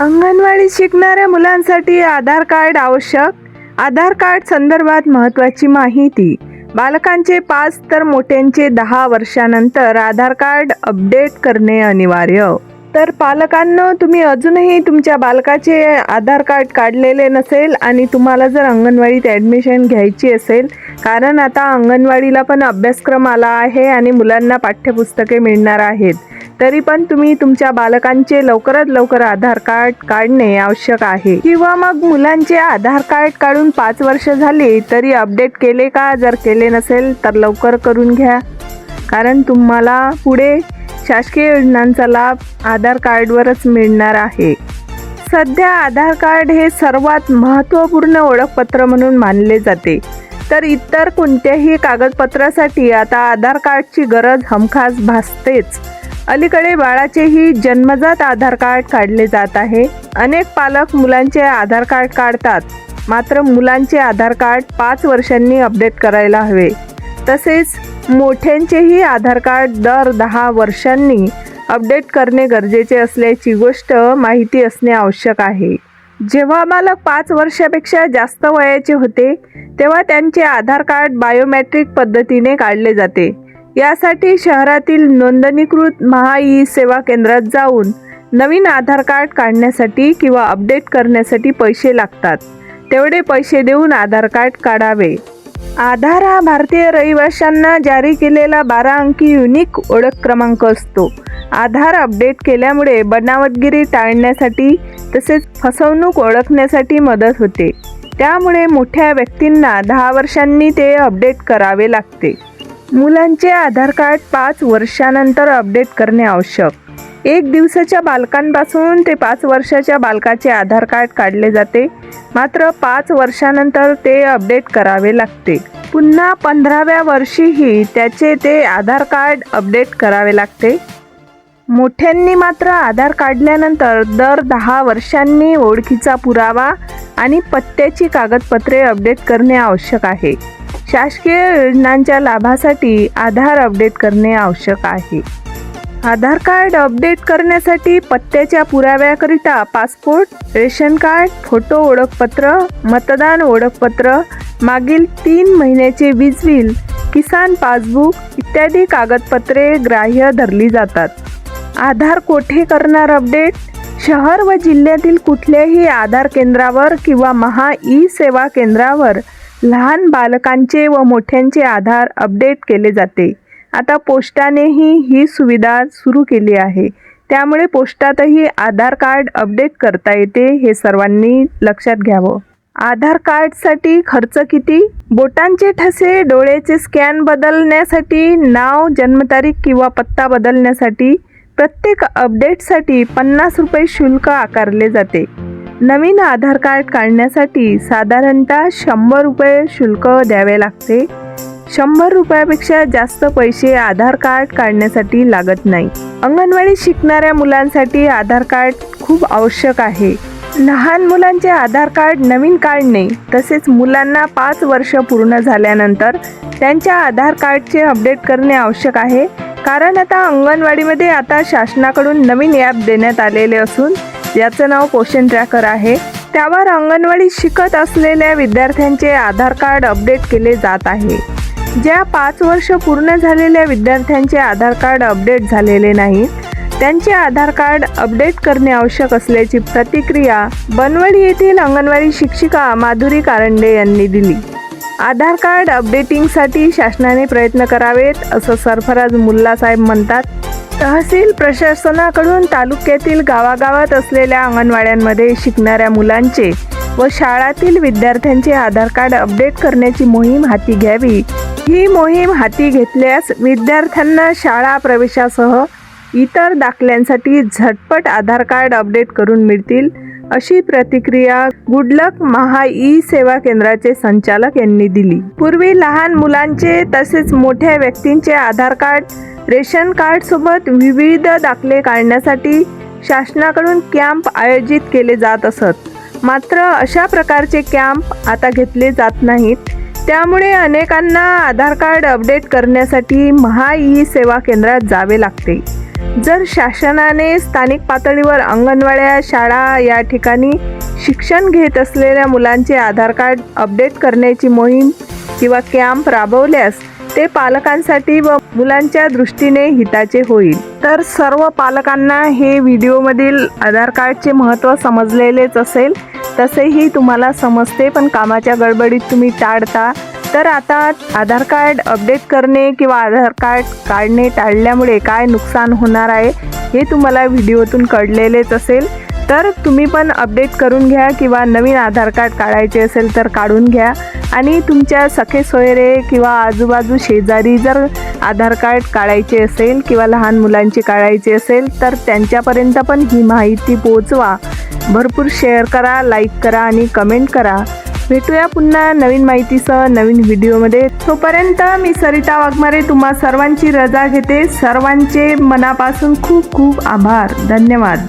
अंगणवाडी शिकणाऱ्या मुलांसाठी आधार कार्ड आवश्यक. आधार कार्ड संदर्भात महत्त्वाची माहिती. बालकांचे पाच तर मोठ्यांचे दहा वर्षानंतर आधार कार्ड अपडेट करणे अनिवार्य. तर पालकांना तुम्ही अजूनही तुमच्या बालकाचे आधार कार्ड काढलेले नसेल आणि तुम्हाला जर अंगणवाडीत ॲडमिशन घ्यायची असेल कारण आता अंगणवाडीला पण अभ्यासक्रम आला आहे आणि मुलांना पाठ्यपुस्तके मिळणार आहेत. तरी पण तुम्ही तुमच्या बालकांचे लवकरात लवकर आधार कार्ड काढणे आवश्यक आहे. किंवा मग मुलांचे आधार कार्ड काढून पाच वर्ष झाली तरी अपडेट केले का? जर केले नसेल तर लवकर करून घ्या. कारण तुम्हाला पुढे शासकीय योजनांचा लाभ आधार कार्डवरच मिळणार आहे. सध्या आधार कार्ड हे सर्वात महत्त्वपूर्ण ओळखपत्र म्हणून मानले जाते. तर इतर कोणत्याही कागदपत्रासाठी आता आधार कार्डची गरज हमखास भासतेच. अलीकडे बाळाचेही जन्मजात आधार कार्ड काढले जात आहे. अनेक पालक मुलांचे आधार कार्ड काढतात. मात्र मुलांचे आधार कार्ड पाच वर्षांनी अपडेट करायला हवे. तसेच मोठ्यांचेही आधार कार्ड दर दहा वर्षांनी अपडेट करणे गरजेचे असल्याची गोष्ट माहिती असणे आवश्यक आहे. जेव्हा बालक पाच वर्षापेक्षा जास्त वयाचे होते तेव्हा त्यांचे आधार कार्ड बायोमॅट्रिक पद्धतीने काढले जाते. यासाठी शहरातील नोंदणीकृत महा ई सेवा केंद्रात जाऊन नवीन आधार कार्ड काढण्यासाठी किंवा अपडेट करण्यासाठी पैसे लागतात. तेवढे पैसे देऊन आधार कार्ड काढावे. आधार हा भारतीय रहिवाशांना जारी केलेला बारा अंकी युनिक ओळख क्रमांक असतो. आधार अपडेट केल्यामुळे बनावटगिरी टाळण्यासाठी तसेच फसवणूक ओळखण्यासाठी मदत होते. त्यामुळे मोठ्या व्यक्तींना दहा वर्षांनी ते अपडेट करावे लागते. मुलांचे आधार कार्ड पाच वर्षानंतर अपडेट करणे आवश्यक. एक दिवसाच्या बालकांपासून ते पाच वर्षाच्या बालकाचे आधार कार्ड काढले जाते. मात्र पाच वर्षानंतर ते अपडेट करावे लागते. पुन्हा पंधराव्या वर्षीही त्याचे ते आधार कार्ड अपडेट करावे लागते. मोठ्यांनी मात्र आधार काढल्यानंतर दर दहा वर्षांनी ओळखीचा पुरावा आणि पत्त्याची कागदपत्रे अपडेट करणे आवश्यक आहे. शासकीय योजनांच्या लाभासाठी आधार अपडेट करणे आवश्यक आहे. आधार कार्ड अपडेट करण्यासाठी पत्त्याच्या पुराव्याकरिता पासपोर्ट रेशन कार्ड फोटो ओळखपत्र मतदान ओळखपत्र मागील तीन महिन्याचे वीज बिल किसान पासबुक इत्यादी कागदपत्रे ग्राह्य धरली जातात. आधार कोठे करणार अपडेट? शहर व जिल्ह्यातील कुठल्याही आधार केंद्रावर किंवा महा ई सेवा केंद्रावर लहान बालकांचे व मोठ्यांचे आधार अपडेट केले जाते. आता पोस्टानेही ही सुविधा सुरू केली आहे. त्यामुळे पोस्टातही आधार कार्ड अपडेट करता येते हे सर्वांनी लक्षात घ्यावं. आधार कार्डसाठी खर्च किती? बोटांचे ठसे डोळ्याचे स्कॅन बदलण्यासाठी नाव जन्मतारीख किंवा पत्ता बदलण्यासाठी प्रत्येक अपडेटसाठी पन्नास रुपये शुल्क आकारले जाते. नवीन आधार कार्ड काढण्यासाठी साधारणतः शंभर रुपये शुल्क द्यावे लागते. शंभर रुपयापेक्षा जास्त पैसे आधार कार्ड काढण्यासाठी लागत नाही. अंगणवाडी शिकणाऱ्या मुलांसाठी आधार कार्ड खूप आवश्यक आहे. लहान मुलांचे आधार कार्ड नवीन काढणे तसेच मुलांना पाच वर्ष पूर्ण झाल्यानंतर त्यांच्या आधार कार्डचे अपडेट करणे आवश्यक आहे. कारण आता अंगणवाडीमध्ये आता शासनाकडून नवीन ॲप देण्यात आलेले असून याचं नाव पोषण ट्रॅकर आहे. त्यावर अंगणवाडी शिकत असलेल्या विद्यार्थ्यांचे आधार कार्ड अपडेट केले जात आहे. ज्या पाच वर्ष पूर्ण झालेल्या विद्यार्थ्यांचे आधार कार्ड अपडेट झालेले नाही त्यांचे आधार कार्ड अपडेट करणे आवश्यक असल्याची प्रतिक्रिया बनवडी येथील अंगणवाडी शिक्षिका माधुरी कारंडे यांनी दिली. आधार कार्ड अपडेटिंगसाठी शासनाने प्रयत्न करावेत असं सरफराज मुल्ला साहेब म्हणतात. तहसील प्रशासनाकडून तालुक्यातील गावागावात असलेल्या अंगणवाड्यांमध्ये शिकणाऱ्या मुलांचे व शाळातील विद्यार्थ्यांचे आधार कार्ड अपडेट करण्याची मोहीम हाती घ्यावी. ही मोहीम हाती घेतल्यास विद्यार्थ्यांना शाळा प्रवेशासह इतर दाखल्यांसाठी झटपट आधार कार्ड अपडेट करून मिळतील. अशी प्रतिक्रिया गुडलक महा ई सेवा केंद्राचे संचालक यांनी दिली. पूर्वी लहान मुलांचे तसेच मोठ्या व्यक्तींचे आधार कार्ड रेशन कार्ड सोबत विविध दाखले काढण्यासाठी शासनाकडून कॅम्प आयोजित केले जात असत. मात्र अशा प्रकारचे कॅम्प आता घेतले जात नाहीत. त्यामुळे अनेकांना आधार कार्ड अपडेट करण्यासाठी महा ई सेवा केंद्रात जावे लागते. जर शासनाने स्थानिक पातळीवर अंगणवाड्या शाळा या ठिकाणी शिक्षण घेत असलेल्या मुलांचे आधार कार्ड अपडेट करण्याची मोहीम किंवा कॅम्प राबवल्यास ते पालकांसाठी व मुलांच्या दृष्टीने हिताचे होईल. तर सर्व पालकांना हे व्हिडिओमधील आधार कार्डचे महत्त्व समजलेलेच असेल. तसेही तुम्हाला समजते पण कामाच्या गडबडीत तुम्ही टाळता. तर आता आधार कार्ड अपडेट करणे किंवा आधार कार्ड काढणे टाळल्यामुळे काय नुकसान होणार आहे हे तुम्हाला व्हिडिओतून कळलेलेच असेल. तर तुम्ही पण अपडेट करून घ्या किंवा नवीन आधार कार्ड काढायचे असेल तर काढून घ्या. आणि तुमच्या सखे सोयरे किंवा आजूबाजू शेजारी जर आधार कार्ड काढायचे असेल किंवा लहान मुलांचे काढायचे असेल तर त्यांच्यापर्यंत पण ही माहिती पोचवा भरपूर शेअर करा लाईक करा आणि कमेंट करा. भेटूया पुन्हा नवीन माहितीसह नवीन व्हिडिओमध्ये. तोपर्यंत मी सरिता वाघमारे तुम्हा सर्वांची रजा घेते. सर्वांचे मनापासून खूप खूप आभार. धन्यवाद.